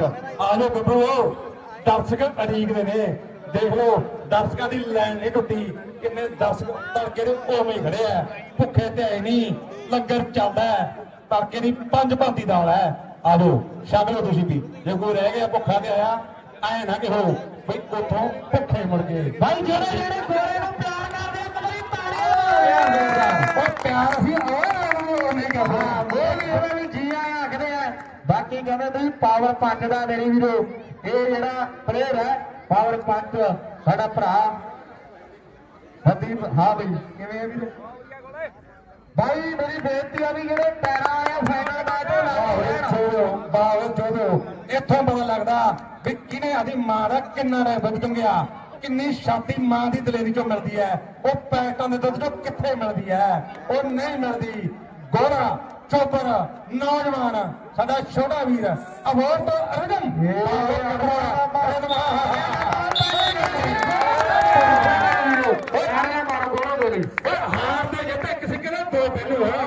ਆ ਲੋ ਗੱਭਰੂ ਦਰਸ਼ਕ ਅੜੀਕਦੇ ਨੇ। ਦੇਖ ਲਓ, ਦਰਸ਼ਕਾਂ ਦੀ ਲਾਈਨ ਨਹੀਂ ਟੁੱਟੀ। ਕਿੰਨੇ ਦਰਸ਼ਕ ਤੜਕੇ ਦੇ ਉਵੇਂ ਖੜੇ ਆ। ਭੁੱਖੇ ਤੇ ਆਏ ਨਹੀਂ, ਲੰਗਰ ਚੱਲਦਾ ਤੜਕੇ ਦੀ ਪੰਜ ਭਾਂਤੀ ਦਾਲ ਹੈ। ਆ ਛਕ ਲਓ ਤੁਸੀਂ ਵੀ। ਜੇ ਕੋਈ ਰਹਿ ਗਿਆ, ਭੁੱਖਾ ਤੇ ਆਇਆ, ਐ ਨਾ ਕਿਹੋ। ਬਈ ਉਥੋਂ ਭੁੱਖੇ ਮੁੜ ਗਏ ਭਾਈ ਜਿਹੜੇ ਜਿਹੜੇ ਕੋਲੇ ਨੂੰ ਪਿਆਰ ਕਰਦੇ ਆ ਕਮਰੀ ਤਾੜੀਆਂ ਉਹ ਪਿਆਰ ਅਸੀਂ ਉਹ ਨਹੀਂ ਹਾਂ ਉਹ ਵੀ ਇਹਦੇ ਵੀ ਜੀ ਆਇਆ ਬਾਕੀ ਕਹਿੰਦੇ ਤੁਸੀਂ ਪਾਵਰ ਪੰਜ ਦਾ ਮੇਰੀ ਵੀਰੋ। ਇਹ ਜਿਹੜਾ ਪਲੇਅਰ ਹੈ ਪਾਵਰ ਪੰਜ ਸਾਡਾ ਭਰਾ। ਹਦੀਪ ਹਾਂ ਬਈ ਕਿਵੇਂ ਵੀਰ? ਭਾਈ ਮੇਰੀ ਬੇਨਤੀ ਆ ਵੀ ਜਿਹੜੇ ਪੈਰਾ ਆਇਆ ਫਾਈਨਲ ਮੈਚ ਉਹ ਲਾਓ ਬਾਵਨ ਛੋੜੋ ਇੱਥੋਂ ਪਤਾ ਲੱਗਦਾ ਵੀ ਕਿਨੇ ਆਦੀ ਮਾਂ ਦਾ ਕਿੰਨਾ ਨੇ ਦੁੱਧ ਚੁੰਗਿਆ। ਕਿੰਨੀ ਸ਼ਾਂਤੀ ਮਾਂ ਦੀ ਦਲੇਰੀ ਚੋਂ ਮਿਲਦੀ ਹੈ। ਉਹ ਪੈਟਾਂ ਦੇ ਦੁੱਧ ਚੋਂ ਕਿੱਥੇ ਮਿਲਦੀ ਹੈ? ਉਹ ਨਹੀਂ ਮਿਲਦੀ। ਗੋਰਾ ਚੋਪਰ ਨੌਜਵਾਨ ਸਾਡਾ ਛੋਟਾ ਵੀਰ ਲਈ ਓਏ ਹਾਰ ਦੇ ਜਿੱਤੇ ਕਿਸੇ ਕਿਨੇ ਦੋ ਪਹਿਲੂ ਆ